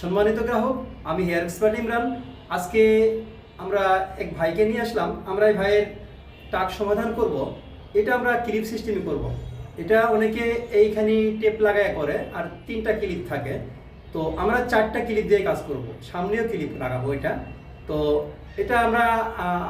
সম্মানিত গ্রাহক, আমি হেয়ার এক্সপার্ট ইমরান। আজকে আমরা এক ভাইকে নিয়ে আসলাম। আমরা এই ভাইয়ের টাক সমাধান করব। এটা আমরা ক্লিপ সিস্টেমে করব। এটা অনেকে এইখানে টেপ লাগায় করে আর তিনটা ক্লিপ থাকে। তো আমরা চারটা ক্লিপ দিয়ে কাজ করব। সামনেও ক্লিপ লাগাবো এটা। তো এটা আমরা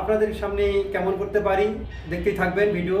আপনাদের সামনে কেমন করতে পারি দেখতেই থাকবেন ভিডিও।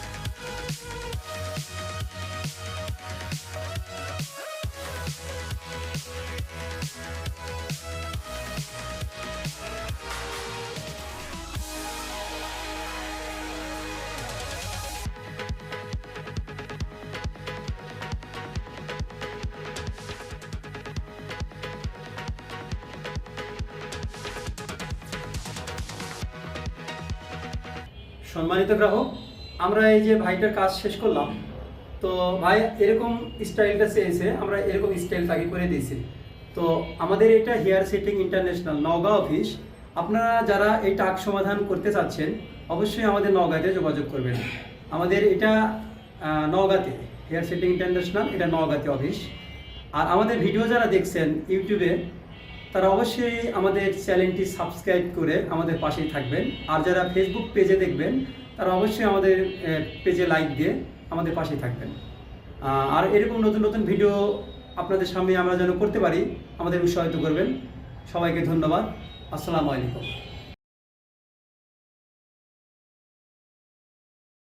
সম্মানিত গ্রাহক, আমরা এই যে ভাইটার কাজ শেষ করলাম। তো ভাই, এরকম স্টাইলটা চেয়েছে, আমরা এরকম স্টাইল তাকে করে দিয়েছি। তো আমাদের এটা hair setting international, Naogaon office. আপনারা যারা এই টাক সমাধান করতে চাচ্ছেন, অবশ্যই আমাদের নওগাঁতে যোগাযোগ করবেন। আমাদের এটা নওগাঁতে, হেয়ার সেটিং ইন্টারন্যাশনাল, এটা নওগাঁতে অফিস। আর আমাদের ভিডিও যারা দেখছেন, ইউটিউবে তারা অবশ্যই আমাদের চ্যানেলটি সাবস্ক্রাইব করে আমাদের পাশেই থাকবেন। আর যারা ফেসবুক পেজে দেখবেন, তারা অবশ্যই আমাদের পেজে লাইক দিয়ে আমাদের পাশেই থাকবেন। আর এরকম নতুন নতুন ভিডিও আপনাদের সামনে আমরা যেন করতে পারি, আমাদের উৎসাহিত করবেন। সবাইকে ধন্যবাদ। আসসালামু আলাইকুম।